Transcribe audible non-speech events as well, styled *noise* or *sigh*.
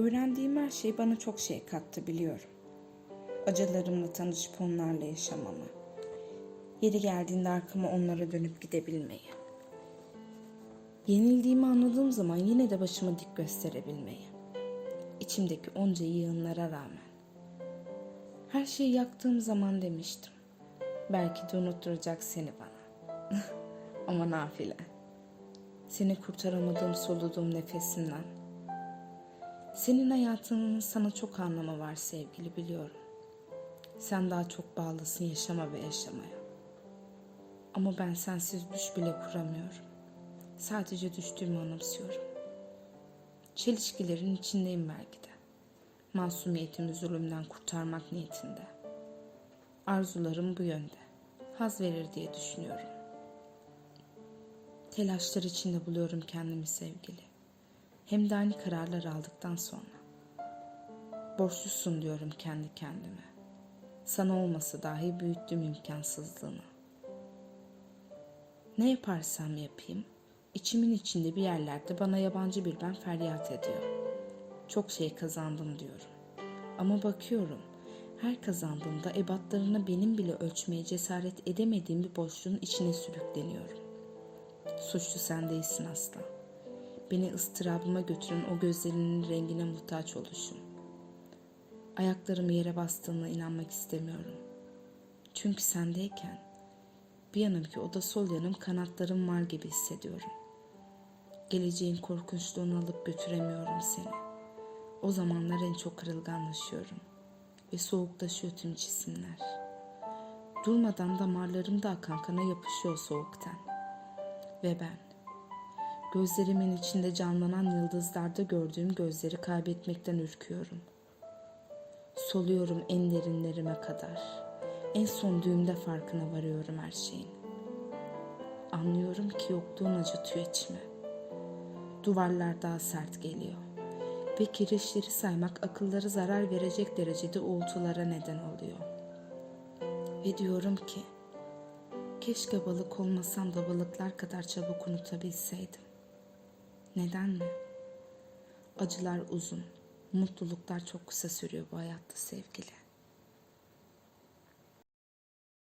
Öğrendiğim her şey bana çok şey kattı biliyorum. Acılarımla tanışıp onlarla yaşamamı. Yeri geldiğinde arkama onlara dönüp gidebilmeyi. Yenildiğimi anladığım zaman yine de başımı dik gösterebilmeyi. İçimdeki onca yığınlara rağmen. Her şeyi yaktığım zaman demiştim. Belki de unutturacak seni bana. *laughs* Ama nafile. Seni kurtaramadığım soluduğum nefesimden. Senin hayatının sana çok anlamı var sevgili biliyorum. Sen daha çok bağlısın yaşama ve yaşamaya. Ama ben sensiz düş bile kuramıyorum. Sadece düştüğümü anımsıyorum. Çelişkilerin içindeyim belki de. Masumiyetimi zulümden kurtarmak niyetinde. Arzularım bu yönde. Haz verir diye düşünüyorum. Telaşlar içinde buluyorum kendimi sevgili. Hem de aynı kararlar aldıktan sonra. Borçlusun diyorum kendi kendime. Sana olması dahi büyüttüğüm imkansızlığını. Ne yaparsam yapayım, içimin içinde bir yerlerde bana yabancı bir ben feryat ediyor. Çok şey kazandım diyorum. Ama bakıyorum, her kazandığımda ebatlarını benim bile ölçmeye cesaret edemediğim bir boşluğun içine sürükleniyorum. Suçlu sen değilsin asla. Beni ıstırabıma götüren o gözlerinin rengine muhtaç oluşum. Ayaklarım yere bastığına inanmak istemiyorum. Çünkü sendeyken bir yanımki o da sol yanım kanatlarım var gibi hissediyorum. Geleceğin korkunçluğunu alıp götüremiyorum seni. O zamanlar en çok kırılganlaşıyorum ve soğuklaşıyor tüm cisimler. Durmadan damarlarımda akan kana yapışıyor soğuktan. Ve ben, gözlerimin içinde canlanan yıldızlarda gördüğüm gözleri kaybetmekten ürküyorum. Soluyorum en derinlerime kadar. En son düğümde farkına varıyorum her şeyin. Anlıyorum ki yokluğun acıtıyor içimi. Duvarlar daha sert geliyor. Ve kirişleri saymak akılları zarar verecek derecede uğultulara neden oluyor. Ve diyorum ki, keşke balık olmasam da balıklar kadar çabuk unutabilseydim. Neden mi? Acılar uzun, mutluluklar çok kısa sürüyor bu hayatta sevgili.